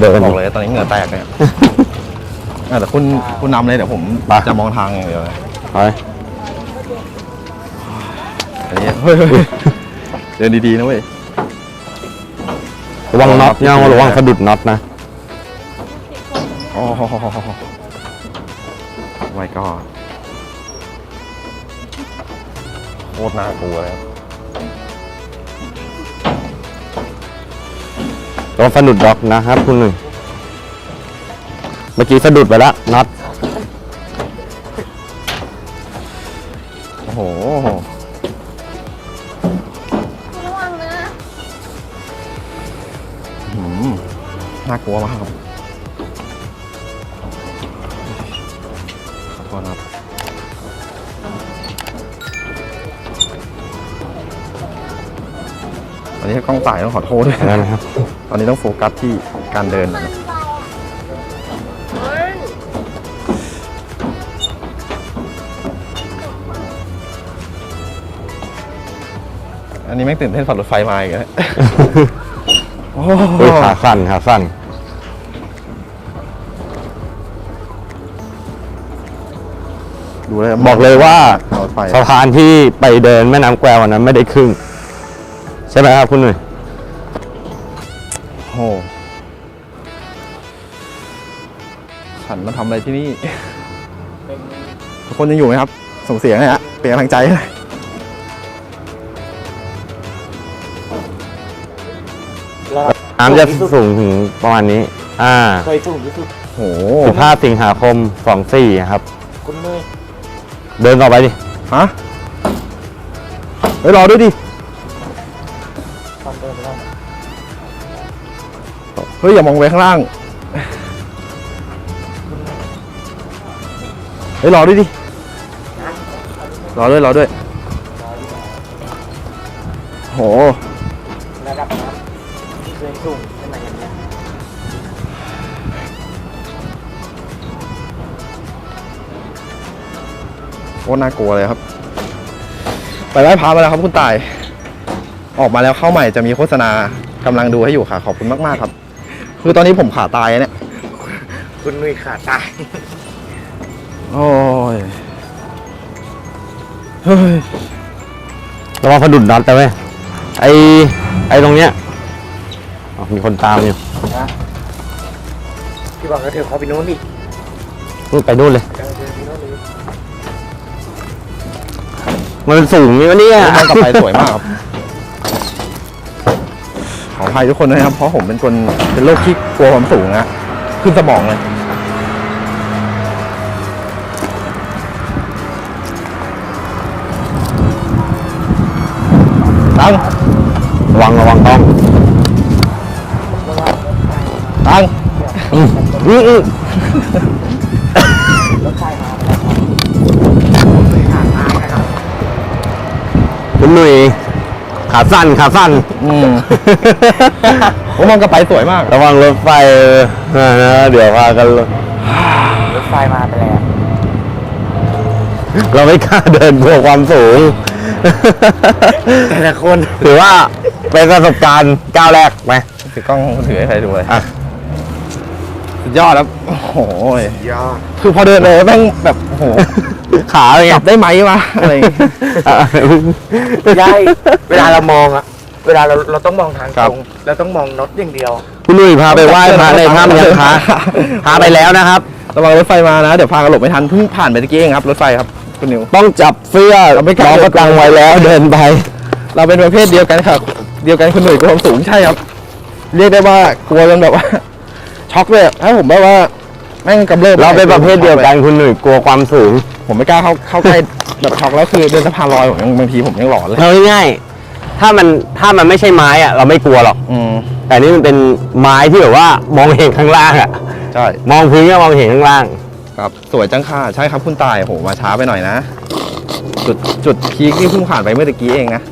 เดินบอกเลยตอนนี้เหงื่อแตกเนี่ยอะแต่คุณคุณนำเลยเดี๋ยวผมไป จะมองทางอย่างเดียวเลยไป อันนี้เฮ้ยเฮ้ยเฮ้ยเดินดีๆนะเว้ย ระวังน็อตเนี่ยระวังสะดุดน็อตนะ โอ้โหไว้ก็โคตรน่ากลัวเลยครับ ระวังสะดุดด็อกนะครับคุณหนึ่ง เมื่อกี้สะดุดไปแล้วน็อต โอ้โห ระวังนะหืมน่ากลัวมากครับขอโทษนะครับ นนี้กล้องสายต้องขอโทษด้วยนั่นนะนะครับ ตอนนี้ต้องโฟกัสที่การเดินนะอันนี้แม่งตื่นเต้นฝันรถไฟมาอีกแล้วโอ้โหเฮ้ยขาสั้นขาสั้นดูเลยบอกเลยว่ารถไฟสะพานที่ไปเดินแม่น้ำแคววันนั้นไม่ได้ครึ่งใช่ไหมครับคุณหนุ่ยโอ้โหฉันมาทำอะไรที่นี่ ทุกคนยังอยู่ไหมครับ ส่งเสียงหนะฮะเป็นกำลังใจให้หน่อยน้ำจะสูงถึงประมาณนี้ อ่าเคยสูงที่สุดโอ้โห15สิงหาคม24ครับ คุณเลย เดินต่อไปดิ ฮะ เฮ้ย รอด้วยดิ เฮ้ยอย่ามองไปข้างล่างเฮ้ยรอด้วยดิรอด้วยรอด้วยโหระดับน้ำเคยสูงขนาดนี้โคตรน่ากลัวเลยครับ ไปไหว้พระมาแล้วครับคุณตาย ออกมาแล้วเข้าใหม่จะมีโฆษณากำลังดูให้อยู่ค่ะ ขอบคุณมาก ๆ ครับ คือตอนนี้ผมขาตายเนี่ย คุณนุ้ยขาตาย โอ้ย เฮ้ยระวังสะดุดน็อตแต่เว้ยไอไอตรงเนี้ยอ๋อมีคนตามอยู่นะพี่บอกก็เถอะเขาไปโน้นอีกนู่นไปนู่นเลยเดินไปโน้นเลยมันสูงนี่วะเนี่ย มองกลับไปสวยมากครับ ขออภัยทุกคนนะครับ เพราะผมเป็นคนเป็นโรคที่กลัวความสูงนะขึ้นสมองเลยตั้งระวังระวังต้องตั้งอืมอืมอืมรถไฟมาแล้วครับคุณนุ้ยขาคุณหนุ่ย ขาสั้นขาสั้น อืม ผมมองกลับไปสวยมาก ระวังรถไฟเออนะเดี๋ยวพากันลงรถไฟมาไปแล้ว เราไม่กล้าเดินกลัวความสูง แต่ละคนถือว่าเป็นประสบการณ์ก้าวแรกไหมถือกล้องถือให้ใครดูเลยอะ สุดยอดครับ โอ้โหยอดคือพอเดินเลยแม่งแบบ โอ้โห ขาเป็นไงกลับได้ไหมวะอะไรอย่างเงี้ยอะใช่เวลาเรามองอะเวลาเราเราต้องมองทางครัตบ รงเราต้องมองน็อตอย่างเดียว คุณหนุ่ยพาไปไหว้พระในถ้ำยังคะพาไปแล้วนะครับ ระวังรถไฟมานะ เดี๋ยวพากันหลบไม่ทันเพิ่งผ่านไปตะกี้เองครับรถไฟครับคุณนิว ต้องจับเสื้อเราไม่กล้าน้องก็ตังไว้แล้วเดินไป เราเป็นประเภทเดียวกันครับ เดียวกันคุณหนุ่ยกลัวความสูงใช่ครับ เรียกได้ว่ากลัวจนแบบว่า ช็อกเลยอะถ้าผมแบบว่าแม่งกำเริบเราเป็นประเภทเดียวกันคุณหนุ่ยกลัวความสูง ผมไม่กล้าเข้าเข้าใกล้แบบช็อกแล้วคือเดินสะพานลอยผมยังบางทีผมยังหลอนเลยเอาง่ายๆถ้ามันถ้ามันไม่ใช่ไม้อะเราไม่กลัวหรอก อืมแต่นี่มันเป็นไม้ที่แบบว่ามองเห็นข้างล่างอะใช่มองพื้นก็มองเห็นข้างล่าง ครับสวยจังค่ะใช่ครับคุณตายโหมาช้าไปหน่อยนะ จุดจุดพีคนี่เพิ่งผ่านไปเมื่อตะกี้เองนะ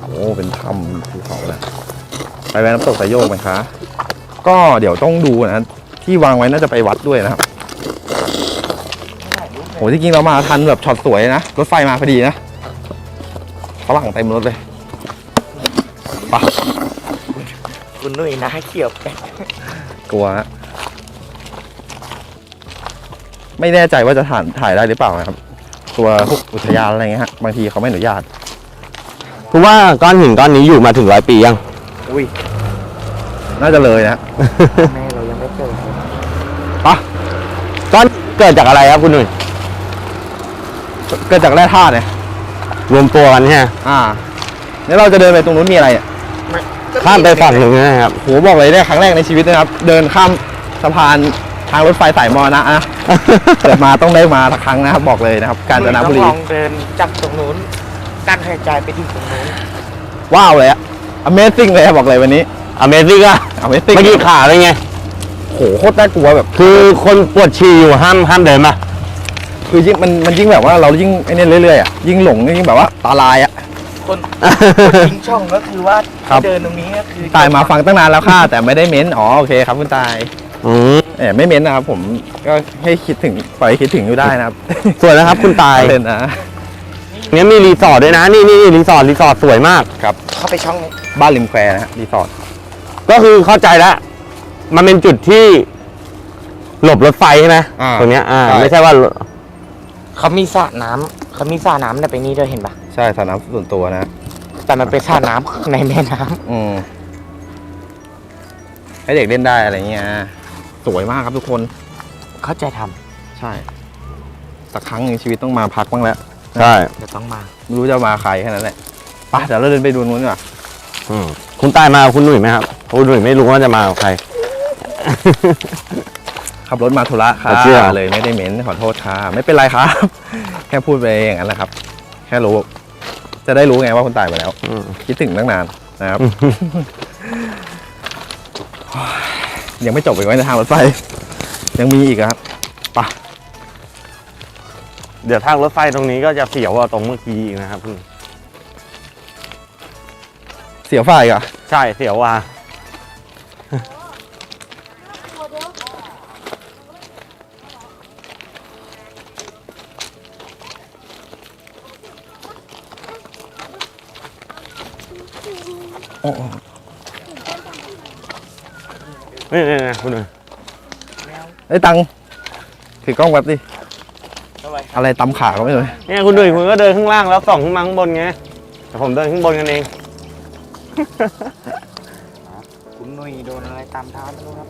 โอ้เป็นถ้ำภูเขาเลยไปแวะน้ำตกสายโยกไหมคะ ก็เดี๋ยวต้องดูนะ ที่วางไว้น่าจะไปวัดด้วยนะครับโหที่จริงเรามาทันแบบช็อตสวยนะ รถไฟมาพอดีนะฝรั่งเต็มรถเลยไปคุณนุ่ยหน้าเขียวแปะกลัวฮะไม่แน่ใจว่าจะถ่ายถ่ายได้หรือเปล่านะครับ ตัวพวกอุทยานอะไรเงี้ยฮะบางทีเขาไม่อนุญาตคุณว่าก้อนหินก้อนนี้อยู่มาถึงร้อยปียัง อุ้ยน่าจะเลยนะ แม่เรายังไม่เจอเลย ก้อน เกิดจากอะไรครับคุณหนุ่ยเกิดจากแร่ธาตุเนี่ยรวมตัวกันใช่ไหมอ่า แล้วเราจะเดินไปตรงนู้นมีอะไรอะข้ามไปฝั่งหนึ่งนะครับโหบอกเลยเนี่ยครั้งแรกในชีวิตนะครับ เดินข้ามสะพานทางรถไฟสายมอนะนะเกิดมาต้องได้มาสักครั้งนะครับบอกเลยนะครับ กาญจนบุรีต้องลองเดินจากตรงนู้นกั้นหายใจไปที่ตรงนู้นว้าวเลยอะ Amazing เลยอะบอกเลยวันนี้ Amazing อะ Amazing เมื่อกี้ขาเป็นไง โหโคตรน่ากลัวแบบคือคนปวดฉี่อยู่ห้ามห้ามเดินมาคือยิ่งมันมันยิ่งแบบว่าเรายิ่งไอ้นี่เรื่อยๆอะยิ่งหลงยิ่งแบบว่าตาลายอะคนคนทิ้งช่องก็คือว่าครับ เดินตรงนี้ก็คือตายมาฟังตั้งนานแล้วค่ะ แต่ไม่ได้เม้นอ๋อโอเคครับคุณตายอืมเออไม่เม้นนะครับผมก็ให้คิดถึงปล่อยให้คิดถึงอยู่ได้นะครับสวยนะครับ คุณตายเล่นนะเนี่ยมีรีสอร์ทด้วยนะนี่นี่รีสอร์ทรีสอร์ทสวยมาก ครับ เข้าไปช่องนี้บ้านริมแควนะฮะรีสอร์ทก็คือเข้าใจแล้ว มันเป็นจุดที่หลบรถไฟใช่ไหมอ่าตรงเนี้ยอ่า ใช่ ไม่ใช่ว่าเขามีสระน้ำเขามีสระน้ำในไปนี่ด้วยเห็นปะใช่สระน้ำส่วนตัวนะ แต่มันเป็นสระน้ำในแม่น้ำอืมให้เด็กเล่นได้อะไรเงี้ย สวยมากครับทุกคน เข้าใจทำใช่ สักครั้งหนึ่งชีวิตต้องมาพักบ้างแล้ว ใช่เดี๋ยวต้องมา ไม่รู้จะมาใครแค่นั้นแหละไปเดี๋ยวเราเดินไปดูนู้นดีกว่า อืมคุณตายมากับคุณหนุ่ยไหมครับคุณหนุ่ยไม่รู้ว่าจะมากับใคร ขับรถมาธุระค่ะขอเชื่อเลยไม่ได้เม้นขอโทษค่ะไม่เป็นไรครับ แค่พูดไปอย่างนั้นแหละครับ แค่รู้ จะได้รู้ไงว่าคุณตายไปแล้วอืมคิดถึงตั้งนานนะครับ ยังไม่จบอีกไว้ในทางรถไฟ ยังมีอีกครับเดี๋ยวทางรถไฟตรงนี้ก็จะเสียวกว่าตรงเมื่อกี้อีกนะครับคุณเสียไฟอีกอะใช่เสียว ว่านี่นี่นี่คุณหนุ่ยไอ้ยตังถือกล้องแบบดิอะไรตำขาก็ไม่รู้เนี่ยคุณหนุ่ยคุณก็เดินข้างล่างแล้วส่องขึ้นมาข้างบนไงแต่ผมเดินข้างบนกันเอง คุณนุ้ยโดนอะไรตามเท้าไม่รู้ครับ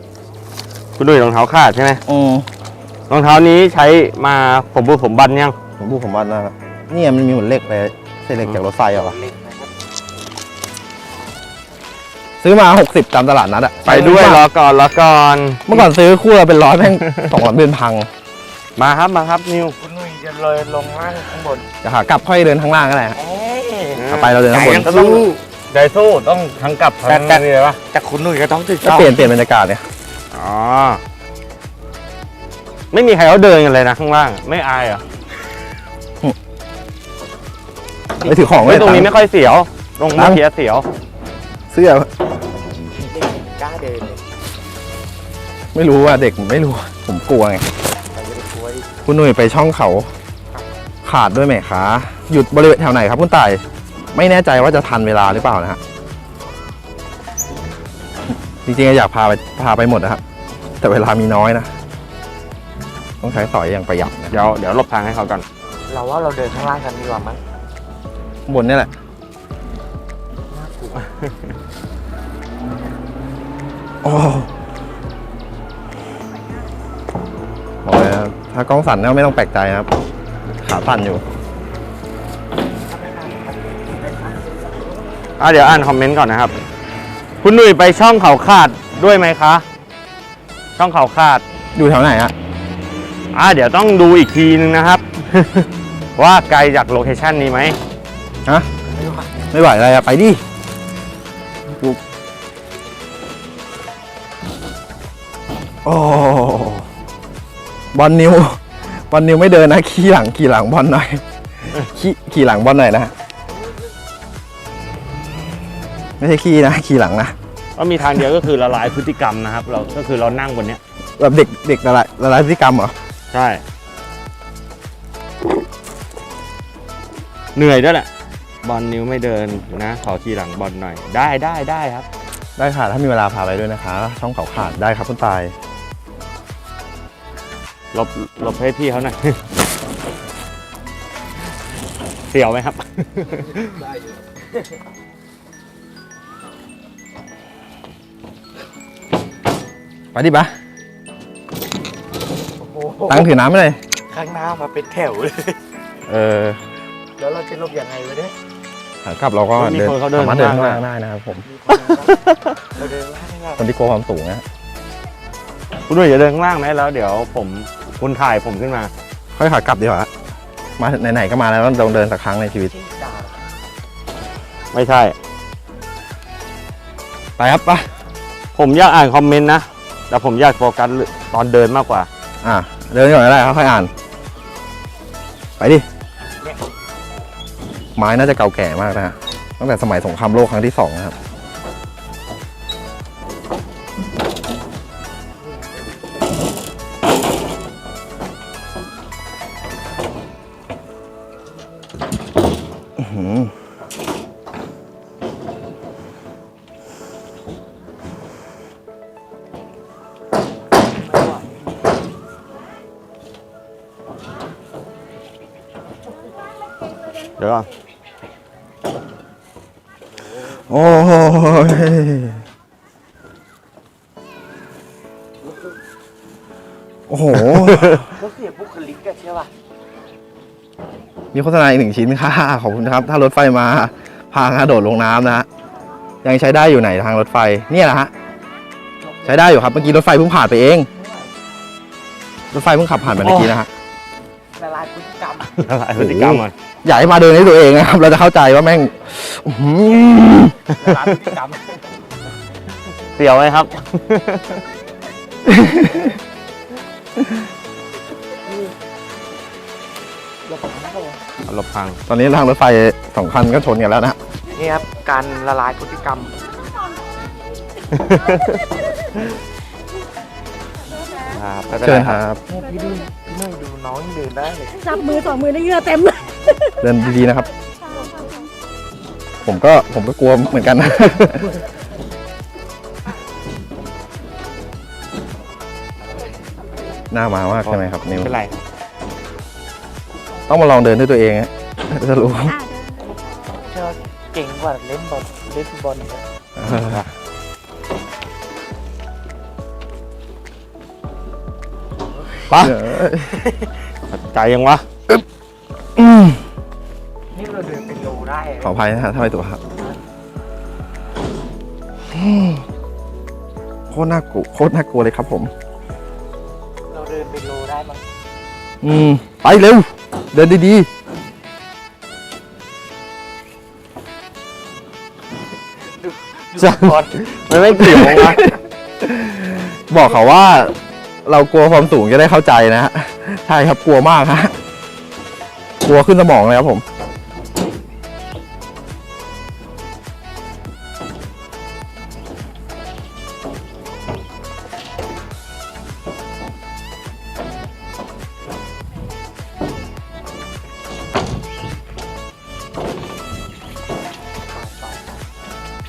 คุณหนุ่ยรองเท้าขาดใช่ไหมอืมรองเท้านี้ใช้มาผมบูผมบันยังผมพูดผมว่านะเนี่ยมันมีหุ่นเหล็กเลยเศษเหล็กจากรถไฟเหรอเล็ก ซื้อมา 60 ตามตลาดนัดอะไปด้วยรอก่อนรอก่อน เมื่อก่อนซื้อคู่ละเป็นร้อยแม่งสองสามเดือนพัง มาครับมาครับนิวคุณนุ้ยจะเลยลงล่างข้างบนจะขากลับค่อยเดินข้างล่างก็ได้ฮะเอ้ยเอาไปเราเดินข้างบนใจสู้ใจสู้ต้องทั้งกลับทั้งแต่นี่เลยปะแต่คุณนุ้ยก็ต้องถึงก็เปลี่ยนเปลี่ยนบรรยากาศเนี่ยอ๋อไม่มีใครเขาเดินกันเลยนะข้างล่าง ไม่อายเหรอไม่ถือของเลเฮ้ยยตรงนี้ตัไม่ค่อยเสียวตรงเมื่อกี้เสียว เสื้อกล้าเดินเลยไม่รู้ว่าเด็กไม่รู้ ผมกลัวไงเราจะไปกลัวดิคุณหนุ่ยไปช่องเขา ขาดด้วยไหมคะหยุดบริเวณแถวไหนครับคุณต่าย ไม่แน่ใจว่าจะทันเวลาหรือเปล่านะฮะ จริงๆอยากพาไปพาไปหมดนะครับ แต่เวลามีน้อยนะ ต้องใช้สอยอย่างประหยัดนะเดี๋ยวเดี๋ยวหลบทางให้เขาก่อน เราว่าเราเดินข้างล่างกันดีกว่ามั้งข้างบนนี่แหละ โอ้บอกเลยนะครับถ้ากล้องสั่นก็ไม่ต้องแปลกใจนะครับ ขาสั่นอยู่อะเดี๋ยวอ่านคอมเมนต์ก่อนนะครับ คุณหนุ่ยไปช่องเขาขาดด้วยไหมคะ ช่องเขาขาด อยู่แถวไหนอะอะเดี๋ยวต้องดูอีกทีนึงนะครับ ว่าไกลจากโลเคชันนี้ไหมฮะไม่ไหวอะไรอะไปดิ โอ้บอลนิวบอลนิวไม่เดินนะ ขี่หลังขี่หลังบอลหน่อย ขี่ขี่หลังบอลหน่อยนะ ไม่ใช่ขี่นะขี่หลังนะ ก็มีทางเดียวก็คือละลายพฤติกรรมนะครับ เราก็คือเรานั่งบนเนี้ยแบบเด็กเด็กละลายละลายพฤติกรรมเหรอ ใช่ เหนื่อยด้วยแหละบอลนิ้วไม่เดินนะ ขอขี่หลังบอลหน่อย ได้ได้ได้ครับ ได้ค่ะ ถ้ามีเวลาพาไปด้วยนะคะ ช่องเขาขาดได้ครับคุณตาย หลบหลบให้พี่เขาหน่อย เสียวไหมครับไปดิปะโอ้โหตั้งถือน้ำไปเลย ข้างหน้ามาเป็นแถวเลย เออแล้วเราจะหลบยังไงวะเนี่ยขากลับเราก็มีเดินคนเขาเดินสามารถเดินข้างข้างล่าล่าง งได้นะครับผมมีคนมาเราเดินล่างล่างคนที่กลัวความสูงนะคุณด้วยอย่าเดินข้างล่างนะแล้ว เดี๋ยวผม คุณถ่ายผมขึ้นมา ค่อยขากลับดีกว่า มาไหนๆก็มาแล้วต้องเดินสักครั้งในชีวิตที่ด่าไม่ใช่ ไปครับปะผมอยากอ่านคอมเมนต์นะ แต่ผมอยากโฟกัสตอนเดินมากกว่า อะ เดินก่อนก็ได้ครับค่อยอ่าน ไปดิ ไม้น่าจะเก่าแก่มากนะฮะตั้งแต่สมัยสงครามโลกครั้งที่สองนะครับ โอ้ยโอ้โห เขาเสียบุคลิกอะใช่ป่ะมีโฆษณาอีกหนึ่งชิ้นค่ะ ขอบคุณครับ ถ้ารถไฟมา พากระโดดลงน้ำนะฮะยังใช้ได้อยู่ไหนทางรถไฟเนี่ยนะฮะ ใช้ได้อยู่ครับ เมื่อกี้รถไฟเพิ่งผ่านไปเอง รถไฟเพิ่งขับผ่านไปเมื่อกี้นะฮะ ละลายพฤติกรรมก่อนอยากให้มาเดินให้ตัวเองนะครับ เราจะเข้าใจว่าแม่งอื้อหือละลายพฤติกรรมเสียวไหมครับเราผมครับผมหลบพัง ตอนนี้ทางรถไฟสองคันก็ชนกันแล้วนะฮะนี่ครับ การละลายพฤติกรรม ครับไม่ป็นเชิไรญครับเนี่ยพี่ดูพี่ นุ่ยดูน้องยังเดินได้เลยจับมือสองมือได้เหงื่อเต็มเลยเดินดีๆนะครับ ผมก็ผมก็กลัวเหมือนกันนะ หน้ามามากใช่ไหมครับนิวไม่เป็นไรต้องมาลองเดินด้วยตัวเองฮะจะรู้เชื่อเก่งกว่าเล่นบอลเล่นฟุตบอลอีกอะปะเออ ใจยังวะอืมนี่เราเดินเป็นโลได้อะขออภัยนะฮะถ้าไม่ตัวครับอืมโคตรน่ากลัวโคตรน่ากลัวเลยครับผม เราเดินเป็นโลได้มั้งอืม ไปเร็ว เดินดีดูจะบอลมันไม่เกี่ยววะๆบอกเขาว่า เรากลัวความสูงจะได้เข้าใจนะฮะใช่ครับกลัวมากฮะกลัวขึ้นสมองเลยครับผม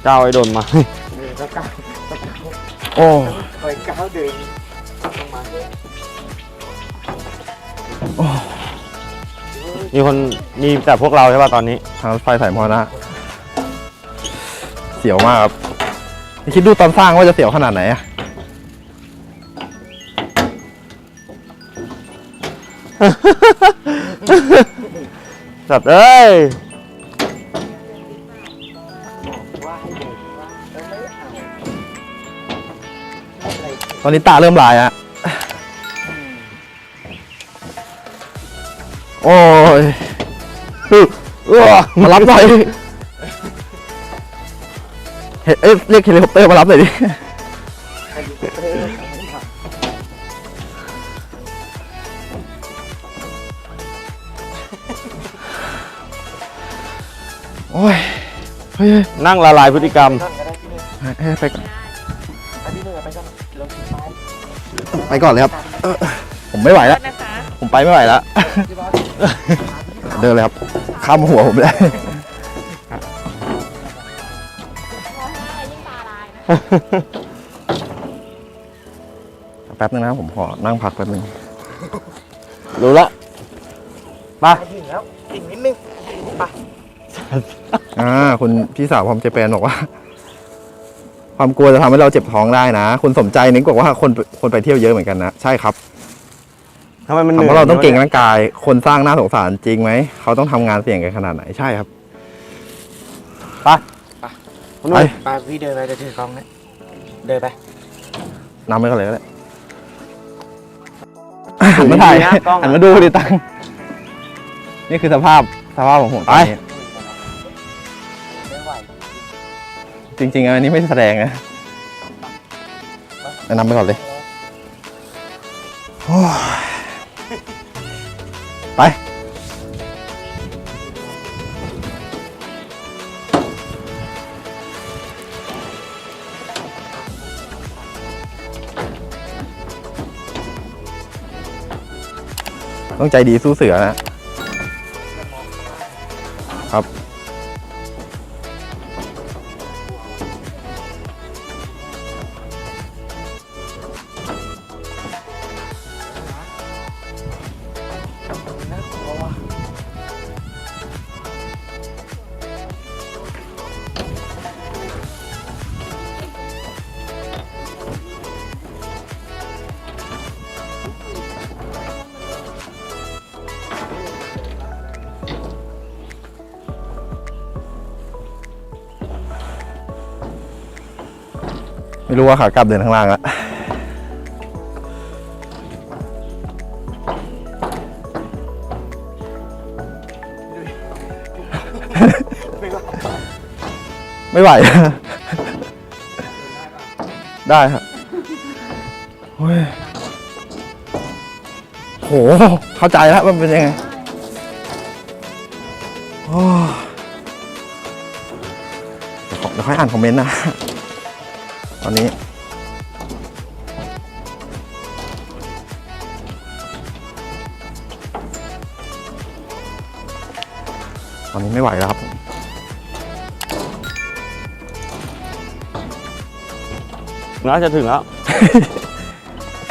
เจ้าไอ้โดนมาเดินแล้วก้าวแล้วก้าวโอ้ มีคนมีแต่พวกเราใช่ป่ะตอนนี้ ทางรถไฟสายมอนะเสียวมากครับนี่คิดดูตอนสร้างว่าจะเสียวขนาดไหนอะสัตว์เอ้ยว่าให้เดินว่าแล้วไม่เอาอะไรตอนนี้ตาเริ่มลายอะ โอ้ยเออมารับหน่อยเฮ้ยเอ้ยเรียกเฮลิคอปเตอร์มารับหน่อยดิเฮลิคอปเตอร์โอ้ย เฮ้ยนั่งละลายพฤติกรรม นั่นก็ได้พี่หนึ่งเฮ้ยเฮ้ยไปก่อนไปพี่หนึ่งไปก่อนเราขี่ไปไปก่อนเลยครับเออผมไม่ไหวแล้ว นะคะผมไปไม่ไหวแล้ว พี่บอส เดินเลยครับข้ามหัวผมเลยร้องไห้ยิ่งตาลายนะแป๊บนึงนะครับผมขอนั่งพักแป๊บนึงรู้ละไปถึงแล้วอีกนิดนึงไปอ่าคุณพี่สาวพร้อมเจแปนบอกว่า ความกลัวจะทำให้เราเจ็บท้องได้นะ คุณสมใจนึกบอกว่าคนคนไปเที่ยวเยอะเหมือนกันนะ ใช่ครับ ทำไมมันถามว่าเราต้องเก่งร่างกาย คนสร้างน่าสงสารจริงไหม เขาต้องทำงานเสี่ยงกันขนาดไหน ใช่ครับไปไปไปพี่เดินไปจะถือกล้องเนี่ยเดินไปนำไปกันเลยก็ได้หันมาถ่ายนะกล้องหันมาดูดิตัง นี่คือสภาพสภาพของผมตอนนี้ ไม่ไหวจริงๆอันนี้ไม่แสดงนะแนะนำไปก่อนเลยโอ้ย ต้องใจดีสู้เสือนะ ไม่รู้ว่าขากลับเดินข้างล่างแล้วไม่ไหว ได้ครับโอ้ยโห เข้าใจแล้วมันเป็นยังไงเดี๋ยวค่อยอ่านคอมเมนต์นะ ตอนนี้ ตอนนี้ไม่ไหวแล้วครับผมน่าจะถึงแล้ว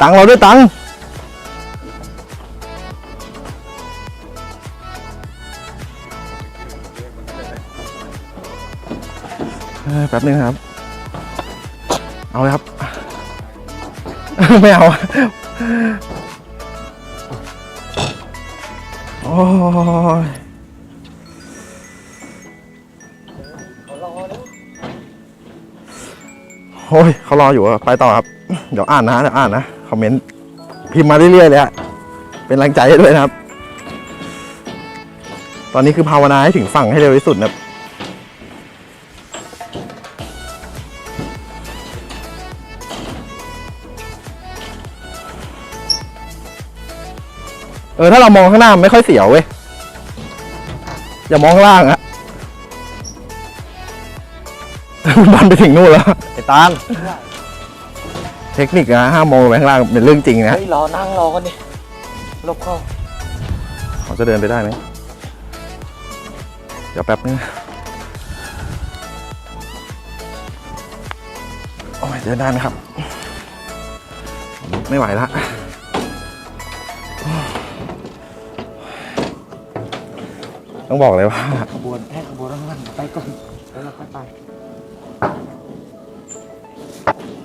ตังค์เราด้วยตังค์เอ้ยแป๊บนึงครับ เอาเลยครับ ไม่เอา โอ้ยโอ้ยเขารออยู่อะไปต่อครับ เดี๋ยวอ่านนะเดี๋ยวอ่านนะ คอมเมนต์ พิมพ์มาเรื่อยๆเลยอะเป็นแรงใจให้ด้วยนะครับ ตอนนี้คือภาวนาให้ถึงฝั่งให้เร็วที่สุดนะครับ ออถ้าเรามองข้างหน้ามันไม่ค่อยเสียวเว้ย อย่ามองข้างล่างอะบอลไปถึงนู่นแล้วไอ้ตามเทคนิคนะห้ามมองไปข้างล่างเป็นเรื่องจริงนะเฮ้ยรอนั่งรอกันดิหลบเข้าเขาจะเดินไปได้ไหมเดี๋ยวแป๊บนึงโอ้ยเดินได้ไหมครับ ไม่ไหวละ ต้องบอกเลยว่าขบวนให้ขบวนข้างหลังไปก่อนแล้วเราค่อยไป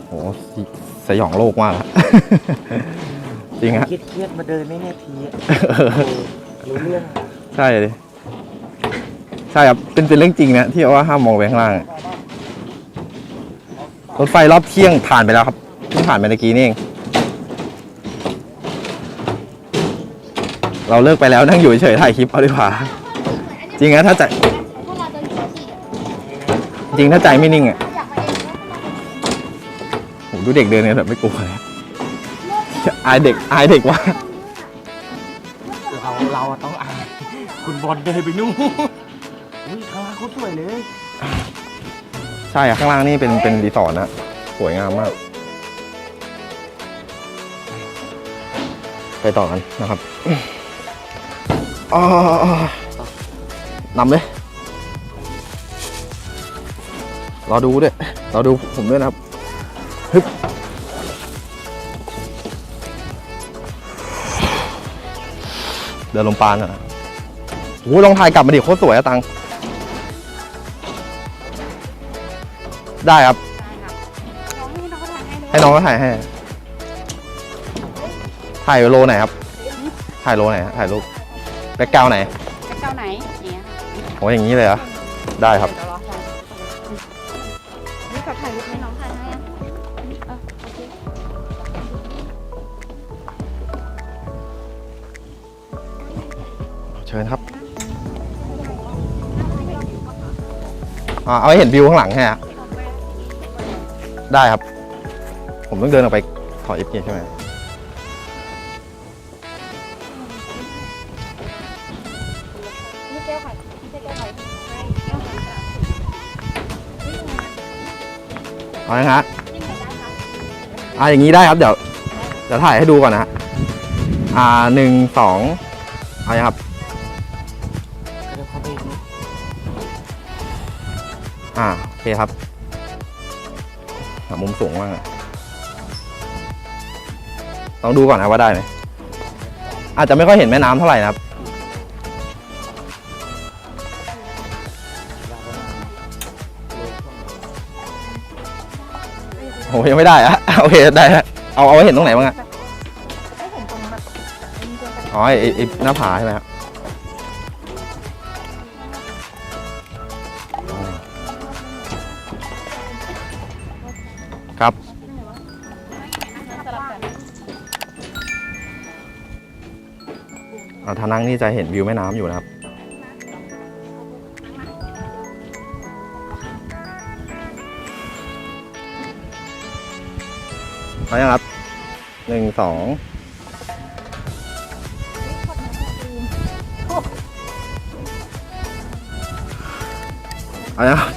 โหสิสยองโลกมากอะจริงฮะเครียดเครียดๆมาเดินไม่แน่ทีอะโอ้รู้เรื่องใช่เลยใช่ครับเป็นเป็นเรื่องจริงนะที่ว่าห้ามมองไปข้างล่างอะรถไฟรอบเที่ยงผ่านไปแล้วครับเพิ่งผ่านไปเมื่อกี้นี่เอง เราเลิกไปแล้วนั่งอยู่เฉยๆถ่ายคลิปเอาดีกว่า จริงนะถ้าใจถ้าเราจะอยู่กับสี่อะจริงถ้าใจไม่นิ่งอะอยากมาเองนะโหดูเด็กเดินเนี่ยแบบไม่กลัวเลยอายเด็กอายเด็กว่าเราเราอะต้องอ่านคุณบอลเดินไปนู่นอุ้ยข้างล่างเขาสวยเลย ใช่อะข้างล่างนี่เป็นเป็นรีสอร์ทนะสวยงามมากไปต่อกันนะครับอ๋อ นำเลยรอดูด้วยรอดูผมด้วยนะครับฮึบเดินลมปานอะโอ้ยลองถ่ายกลับมาดิโคตรสวยอะตัง ได้ครับน้องให้น้องเขาถ่ายให้เลยให้น้องก็ถ่ายให้ ถ่ายโลไหนครับ ถ่ายโลไหนฮะถ่ายรูปแบ็กกราวไหนเจ้าไหนอย่างเงี้ยค่ะ โอ้อย่างนี้เลยเหรอได้ครับ เดี๋ยวรอถ่ายนี่เขาถ่ายรูปให้น้องถ่ายให้อะเออโอเคเชิญครับอ่าเอาให้เห็นวิวข้างหลังใช่ไหมฮะได้ครับ ผมต้องเดินออกไปขอเอฟเใช่ไหม เอาละฮะนี่ไงได้ค่ะอ่าอย่างนี้ได้ครับ เดี๋ยวเดี๋ยวถ่ายให้ดูก่อนนะฮะอ่าหนึ่งสองเอาละครับก็เดี๋ยวเข้าไปอีกนิดอ่าโอเคครับหามุมสูงบ้างอะต้องดูก่อนนะว่าได้ไหมอาจจะไม่ค่อยเห็นแม่น้ำเท่าไหร่นะครับ โอ้ยังไม่ได้อะโอเคได้ฮะเอาเอาไว้เห็นตรงไหนบ้างอะให้เห็นตรงแบบอ้นี่ด้วยกันอ๋อไอไอ้ไอ้หน้าผาใช่ไหมครับครับ สลับกันอ่าทานั่งนี่จะเห็นวิวแม่น้ำอยู่นะครับ เอายังครับหนึ่งสองเอายังครับ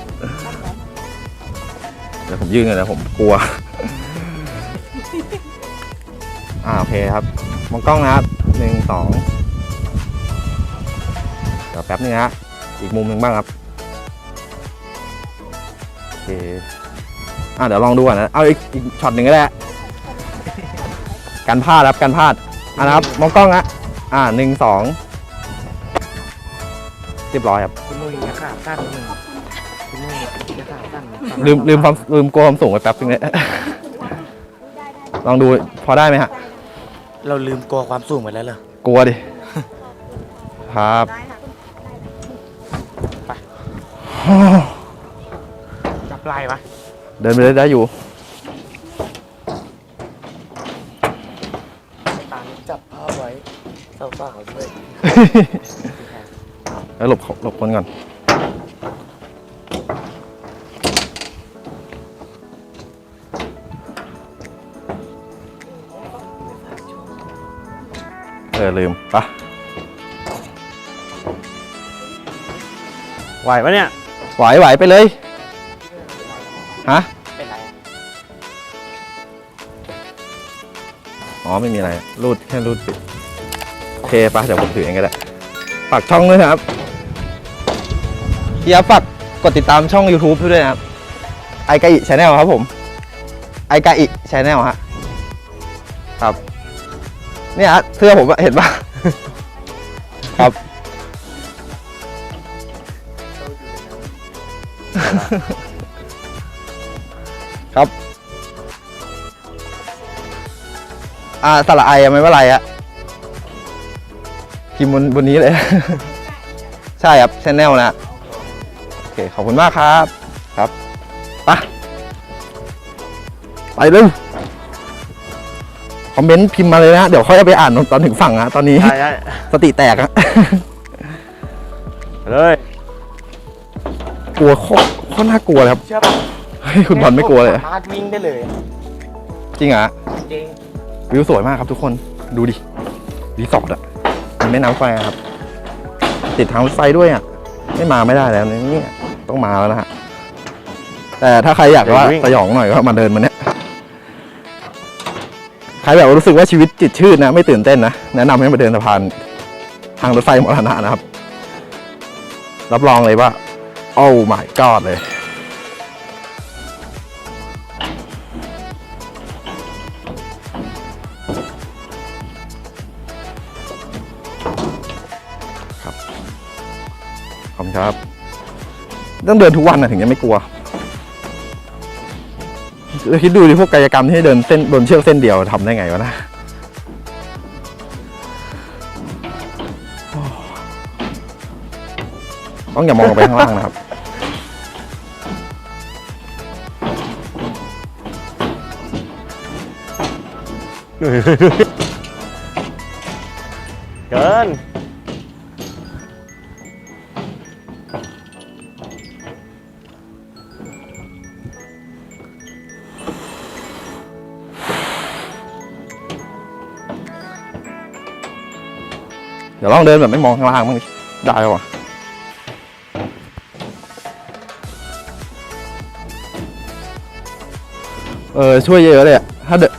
เดี๋ยวผมยืนกันนะผมกลัว อ่าโอเคครับ มองกล้องนะครับหนึ่งสองเดี๋ยวแป๊บนึงนะฮะอีกมุมหนึ่งบ้างครับโอเคอ่าเดี๋ยวลองดูก่อนนะ เอาอีกอีกช็อตหนึ่งก็ได้ การพลาดครับการพลาดอ่านะครับมองกล้องนะอ่าหนึ่งสองเรียบร้อยครับคุณนุ้ยจะขาสั้นหนึ่งคุณนุ้ยจะขาสั้นลืมลืมความลืมกลัวความสูงไปแป๊บนึงเลยลองดูพอได้ไหมฮะ เราลืมกลัวความสูงไปแล้วเหรอกลัวดิ ครับได้ค่ะจับลายวะเดินไปเลยได้อยู่ ตานี้จับภาพไว้ เศร้าๆด้วยแล้วหลบหลบคนก่อน เออ ลืมปะไหวปะเนี่ย ไหวไหวไปเลย ฮะ เป็นไรอ๋อ ไม่มีอะไร รูดแค่รูดปิดโอ เคปะเดี๋ยวผมถือเองก็ได้ฝากช่องด้วยนะครับพี่ยับฝากกดติดตามช่อง YouTube ด้วยนะครับไอกาอิชาแนลครับผมไอกาอิชาแนลฮะครับเนี่ยฮะเสื้อผมอะเห็นปะ ครับ ครับ อ่าสระไออะไม่ว่าไรอะ พิมพ์บนบนนี้เลย ใช่ครับชแนลนะ โอเค ขอบคุณมากครับ ครับไปไปเร็วคอมเมนต์พิมพ์มาเลยนะ เดี๋ยวค่อยเอาไปอ่านตอนถึงฝั่งนะตอนนี้ ใช่ใช่สติแตกอะไปเลยกลัวโคตรโคตรน่ากลัวเลยครับ เชื่อป่ะเฮ้ย คุณบอลไม่กลัวเลยสามารถวิ่งได้เลยจริงเหรอจริง วิวสวยมากครับทุกคนดูดิรีสอร์ทอะมี แม่น้ำไฟอะครับ ติดทางรถไฟด้วยอะไม่มาไม่ได้แล้วนะเนี่ยต้องมาแล้วนะฮะ แต่ถ้าใครอยากว่าสยองหน่อยก็มาเดินมาเนี่ยใครแบบว่ารู้สึกว่าชีวิตจิตชืดนะไม่ตื่นเต้นนะแนะนำให้มาเดินสะพานทางรถไฟมรณะนะครับ รับรองเลยว่าโอ้ my god เลย ต้องเดินทุกวันนะถึงจะไม่กลัวคิดดูดิพวกกายกรรมที่ให้เดินเส้นบนเชือกเส้นเดียวทำได้ไงวะนะต้องอย่ามองลงไปข้างล่างนะครับ เกิน ดี๋ยวลองเดินแบบไม่มองข้างล่างมั้งได้ปะวะเออช่วยเยอะเลยอะถ้าเดิน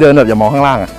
เดินแบบอย่ามองข้างล่างอะ